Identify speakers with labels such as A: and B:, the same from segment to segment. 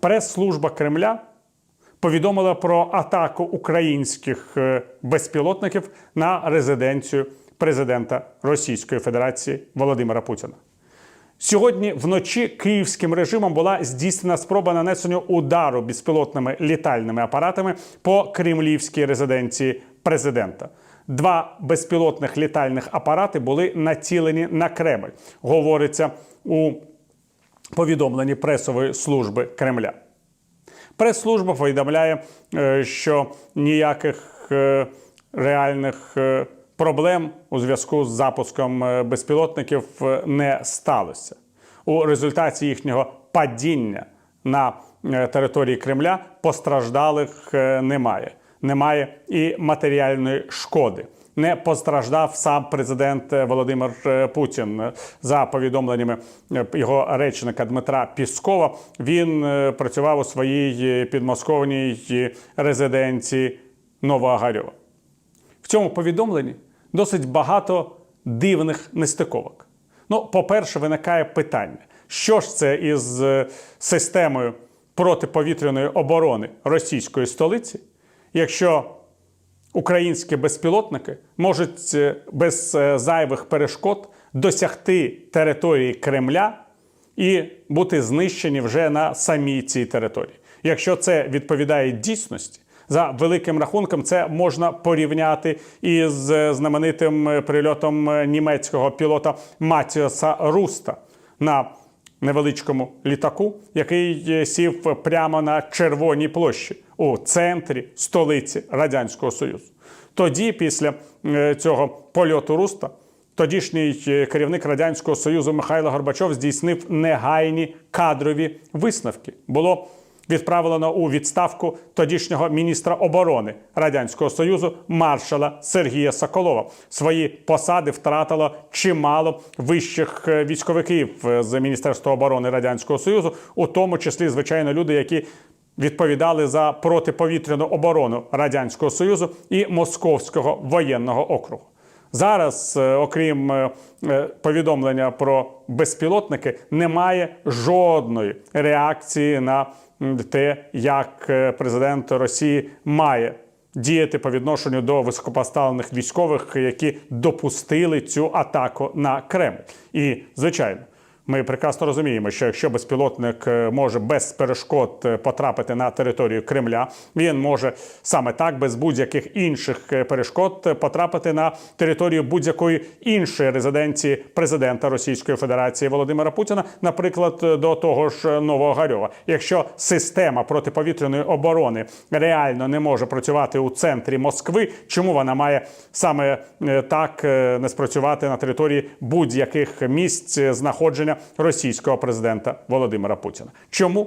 A: Прес-служба Кремля повідомила про атаку українських е, безпілотників на резиденцію президента Російської Федерації Володимира Путіна. Сьогодні вночі київським режимом була здійснена спроба нанесення удару безпілотними літальними апаратами по кремлівській резиденції президента. Два безпілотних літальних апарати були націлені на Кремль, говориться у повідомленні пресової служби Кремля. Прес-служба повідомляє, е, що ніяких е, реальних е, проблем у зв'язку з запуском безпілотників не сталося. У результаті їхнього падіння на території Кремля постраждалих немає. Немає і матеріальної шкоди. Не постраждав сам президент е, Володимир е, Путін. За повідомленнями е, його речника Дмитра Піскова, він працював у своїй підмосковній резиденції Новоагарьова. В цьому повідомленні досить багато дивних нестиковок. Ну, по-перше, виникає питання, що ж це із системою протиповітряної оборони російської столиці, якщо українські безпілотники можуть е, без е, зайвих перешкод досягти території Кремля і бути знищені вже на самій цій території. Якщо це відповідає дійсності, за великим рахунком, це можна порівняти із е, знаменитим прильотом німецького пілота Матіоса Руста на невеличкому літаку, який е, сів прямо на Червоній площі у центрі столиці Радянського Союзу. Тоді, після е, цього польоту Руста, тодішній е, керівник Радянського Союзу Михайло Горбачов здійснив негайні кадрові висновки. Було відправлено у відставку тодішнього міністра оборони Радянського Союзу маршала Сергія Соколова. Свої посади втратило чимало вищих е, військовиків е, з Міністерства оборони Радянського Союзу, у тому числі, звичайно, люди, які відповідали за протиповітряну оборону Радянського Союзу і Московського воєнного округу. Зараз, е, окрім е, е, повідомлення про безпілотники, немає жодної реакції на те, як президент Росії має діяти по відношенню до високопоставлених військових, які допустили цю атаку на Кремль. І звичайно. Ми прекрасно розуміємо, що якщо безпілотник е, може без перешкод е, потрапити на територію Кремля, він може саме так, без будь-яких інших е, перешкод, потрапити на територію будь-якої іншої резиденції президента Російської Федерації Володимира Путіна, наприклад, до того ж Новогарьова. Якщо система протиповітряної оборони реально не може працювати у центрі Москви, чому вона має саме так не спрацювати на території будь-яких місць знаходження російського президента Володимира Путіна? Чому?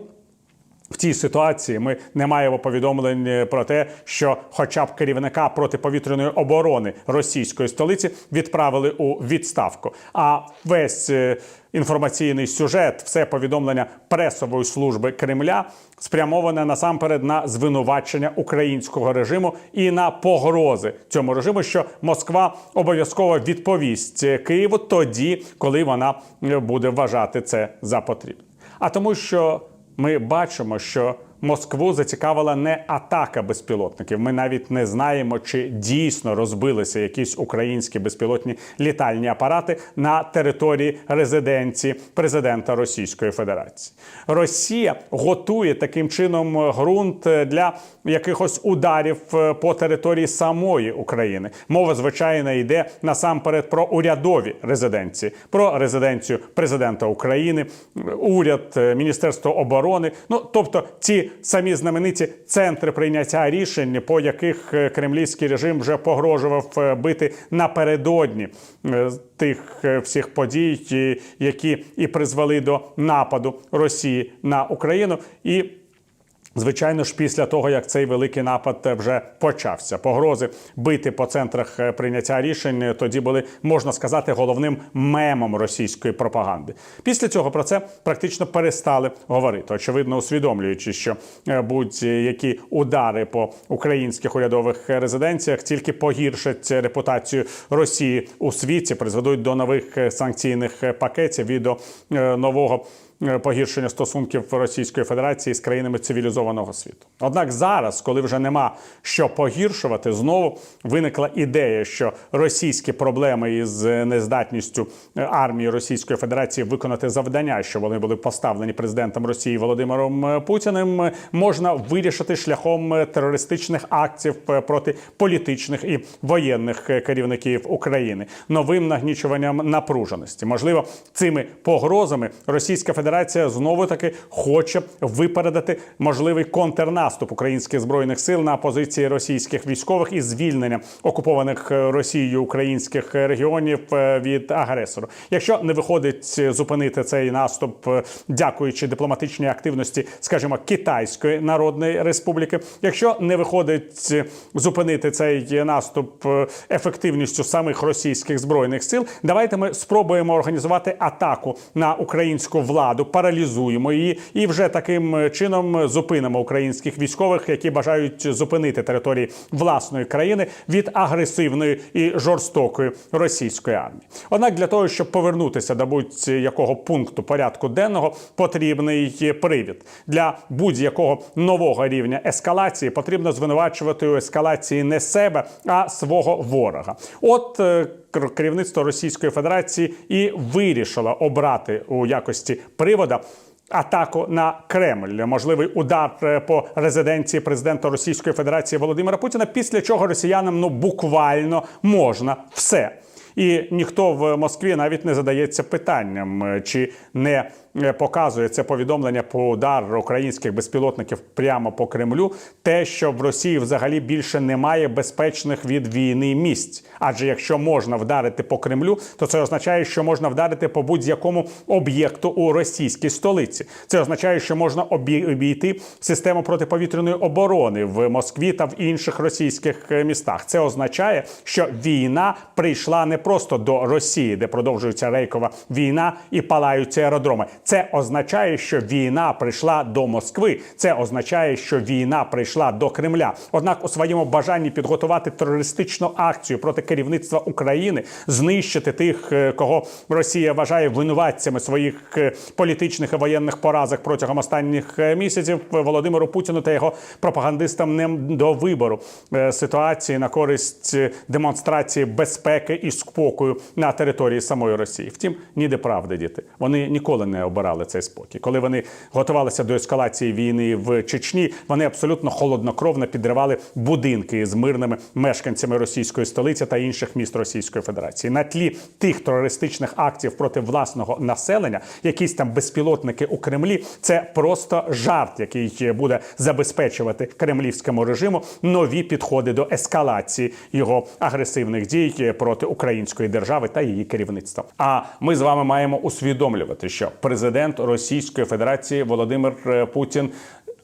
A: В цій ситуації ми не маємо повідомлень е, про те, що, хоча б керівника протиповітряної оборони російської столиці відправили у відставку. А весь е, інформаційний сюжет, все повідомлення пресової служби Кремля спрямоване насамперед на звинувачення українського режиму і на погрози цьому режиму, що Москва обов'язково відповість е, Києву тоді, коли вона буде вважати це за потрібне. А тому, що ми бачимо, що Москву зацікавила не атака безпілотників. Ми навіть не знаємо, чи дійсно розбилися якісь українські безпілотні літальні апарати на території резиденції президента Російської Федерації. Росія готує таким чином ґрунт для якихось ударів е, по території самої України. Мова звичайно йде насамперед про урядові резиденції, про резиденцію президента України, уряд, е, Міністерство оборони. Ну тобто ці самі знамениті центри прийняття рішень, по яких е, кремлівський режим вже погрожував е, бити напередодні е, тих всіх подій, які і призвели до нападу Росії на Україну. І Звичайно ж, після того як цей великий напад вже почався, погрози бити по центрах е, прийняття рішень е, тоді були, можна сказати, головним мемом російської пропаганди. Після цього про це практично перестали говорити, очевидно, усвідомлюючи, що е, будь-які удари по українських урядових резиденціях тільки погіршать репутацію Росії у світі, призведуть до нових санкційних пакетів і до нового погіршення стосунків Російської Федерації з країнами цивілізованого світу. Однак зараз, коли вже нема що погіршувати, знову виникла ідея, що російські проблеми із нездатністю е, армії Російської Федерації виконати завдання, що вони були поставлені президентом Росії Володимиром е, Путіним, е, можна вирішити шляхом е, терористичних акцій е, проти політичних і воєнних е, керівників України, новим нагнічуванням напруженості. Можливо, цими погрозами Російська Федерація знову таки хоче випередити можливий контрнаступ українських збройних сил на позиції російських військових і звільнення окупованих е, Росією українських регіонів е, від агресору. Якщо не виходить зупинити цей наступ, е, дякуючи дипломатичній активності, скажімо, Китайської Народної Республіки, якщо не виходить зупинити цей наступ ефективністю самих російських збройних сил, давайте ми спробуємо організувати атаку на українську владу, паралізуємо її і вже таким е, чином зупинимо українських військових, які бажають зупинити території власної країни від агресивної і жорстокої російської армії. Однак для того, щоб повернутися до будь-якого пункту порядку денного, потрібний привід для будь-якого нового рівня ескалації. Потрібно звинувачувати у ескалації не себе, а свого ворога. От е, керівництво Російської Федерації і вирішило обрати у якості привода. Атаку на Кремль, можливий удар е, по резиденції президента Російської Федерації Володимира Путіна, після чого росіянам ну буквально можна все. І ніхто в Москві навіть не задається питанням, е, чи не показує це повідомлення про удар українських безпілотників прямо по Кремлю, те, що в Росії взагалі більше немає безпечних від війни місць. Адже якщо можна вдарити по Кремлю, то це означає, що можна вдарити по будь-якому об'єкту у російській столиці. Це означає, що можна обійти систему протиповітряної оборони в Москві та в інших російських е, містах. Це означає, що війна прийшла не просто до Росії, де продовжується рейкова війна і палаються аеродроми. Це означає, що війна прийшла до Москви. Це означає, що війна прийшла до Кремля. Однак, у своєму бажанні підготувати терористичну акцію проти керівництва України, знищити тих, е, кого Росія вважає винуватцями своїх е, політичних і воєнних поразок протягом останніх е, місяців, Володимиру Путіну та його пропагандистам не до вибору ситуації на користь демонстрації безпеки і спокою на території самої Росії. Втім, ніде правди, діти. Вони ніколи не обирали цей спокій. Коли вони готувалися до ескалації війни в Чечні, вони абсолютно холоднокровно підривали будинки з мирними мешканцями російської столиці та інших міст Російської Федерації. На тлі тих терористичних актів проти власного населення, якісь там безпілотники у Кремлі, це просто жарт, який буде забезпечувати кремлівському режиму нові підходи до ескалації його агресивних дій проти української держави та її керівництва. А ми з вами маємо усвідомлювати, що президент Російської Федерації Володимир е, Путін.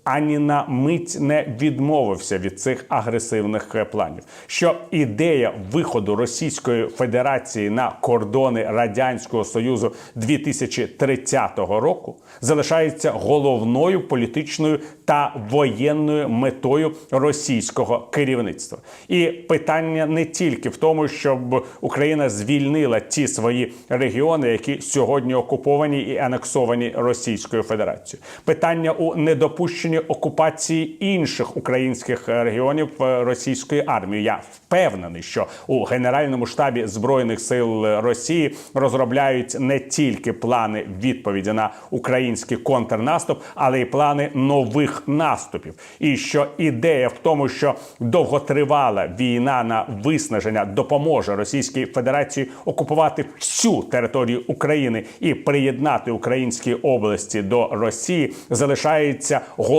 A: Ані на мить не відмовився від цих агресивних планів. Що ідея виходу Російської Федерації на кордони Радянського Союзу 2030 року залишається головною політичною та воєнною метою російського керівництва. І питання не тільки в тому, щоб Україна звільнила ті свої регіони, які сьогодні окуповані і анексовані Російською Федерацією. Питання у недопущенні окупації інших українських регіонів е, російської армії. Я впевнений, що у Генеральному штабі збройних сил Росії розробляють не тільки плани відповіді на український контрнаступ, але й плани нових наступів. І що ідея в тому, що довготривала війна на виснаження допоможе Російській Федерації окупувати всю територію України і приєднати українські області до Росії, залишається головним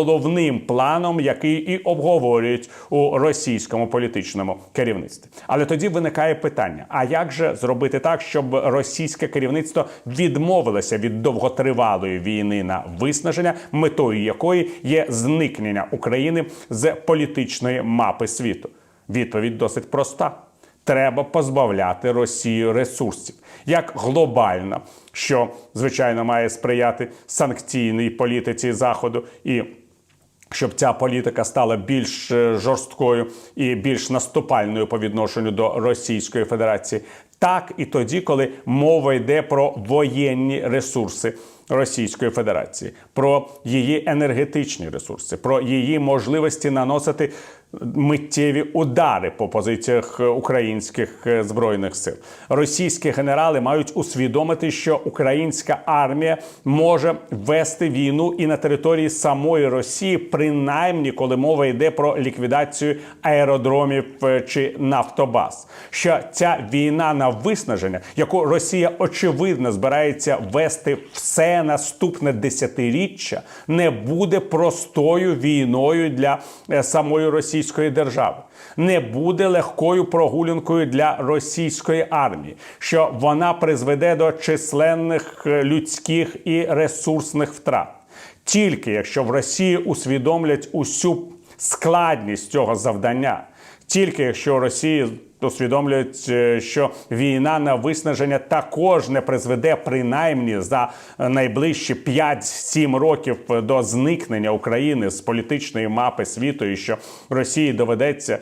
A: планом, який і обговорюють у російському політичному керівництві. Але тоді виникає питання: а як же зробити так, щоб російське керівництво відмовилося від довготривалої війни на виснаження, метою якої є зникнення України з політичної мапи світу? Відповідь досить проста. Треба позбавляти Росію ресурсів як глобально, що звичайно має сприяти санкційній політиці заходу і. Щоб ця політика стала більш е, жорсткою і більш наступальною по відношенню до Російської Федерації, так і тоді, коли мова йде про воєнні ресурси Російської Федерації, про її енергетичні ресурси, про її можливості наносити миттєві удари по позиціях українських е, збройних сил. Російські генерали мають усвідомити, що українська армія може вести війну і на території самої Росії, принаймні коли мова йде про ліквідацію аеродромів е, чи нафтобаз. Що ця війна на виснаження, яку Росія очевидно збирається вести все наступне десятиріччя, не буде простою війною для е, самої Російської держави, не буде легкою прогулянкою для російської армії, що вона призведе до численних е, людських і ресурсних втрат. Тільки якщо в Росії усвідомлять усю складність цього завдання, тільки якщо Росії усвідомлюють, е, що війна на виснаження також не призведе принаймні за найближчі 5-7 років до зникнення України з політичної мапи світу, і що Росії доведеться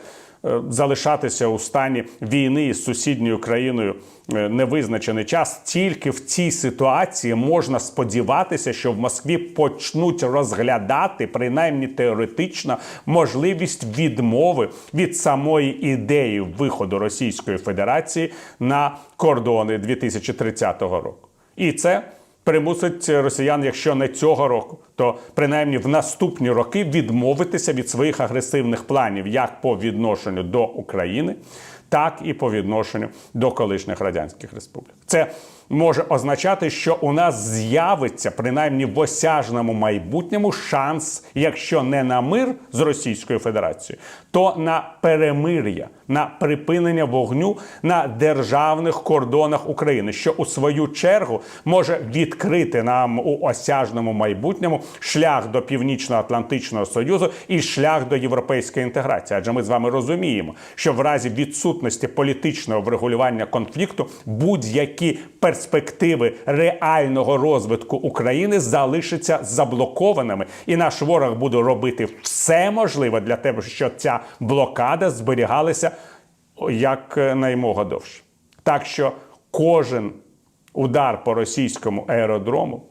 A: залишатися у стані війни із сусідньою країною е, невизначений час. Тільки в цій ситуації можна сподіватися, що в Москві почнуть розглядати, принаймні теоретично, можливість відмови від самої ідеї виходу Російської Федерації на кордони 2030 року. І це примусить росіян, якщо не цього року, то принаймні в наступні роки відмовитися від своїх агресивних планів як по відношенню до України, так і по відношенню до колишніх радянських республік. Це може означати, що у нас з'явиться принаймні в осяжному майбутньому шанс, якщо не на мир з Російською Федерацією, то на перемир'я, на припинення вогню на державних кордонах України, що у свою чергу може відкрити нам у осяжному майбутньому шлях до Північно-Атлантичного Союзу і шлях до європейської інтеграції. Адже ми з вами розуміємо, що в разі відсутності політичного врегулювання конфлікту будь-які перспективи реального розвитку України залишаться заблокованими, і наш ворог буде робити все можливе для того, щоб ця блокада зберігалася як наймога довше. Так що кожен удар по російському аеродрому,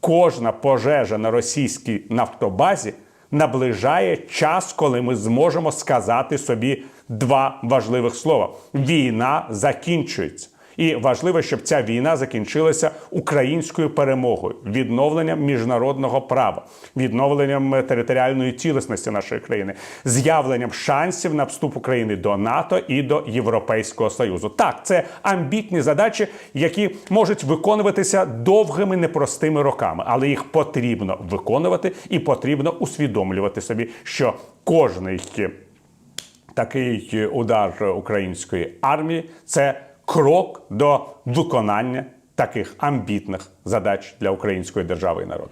A: кожна пожежа на російській нафтобазі наближає час, коли ми зможемо сказати собі два важливих слова: війна закінчується. І важливо, щоб ця війна закінчилася українською перемогою, відновленням міжнародного права, відновленням територіальної цілісності нашої країни, з'явленням шансів на вступ України до НАТО і до Європейського Союзу. Так, це амбітні задачі, які можуть виконуватися довгими непростими роками, але їх потрібно виконувати і потрібно усвідомлювати собі, що кожний такий удар української армії це крок до виконання таких амбітних задач для української держави і народу.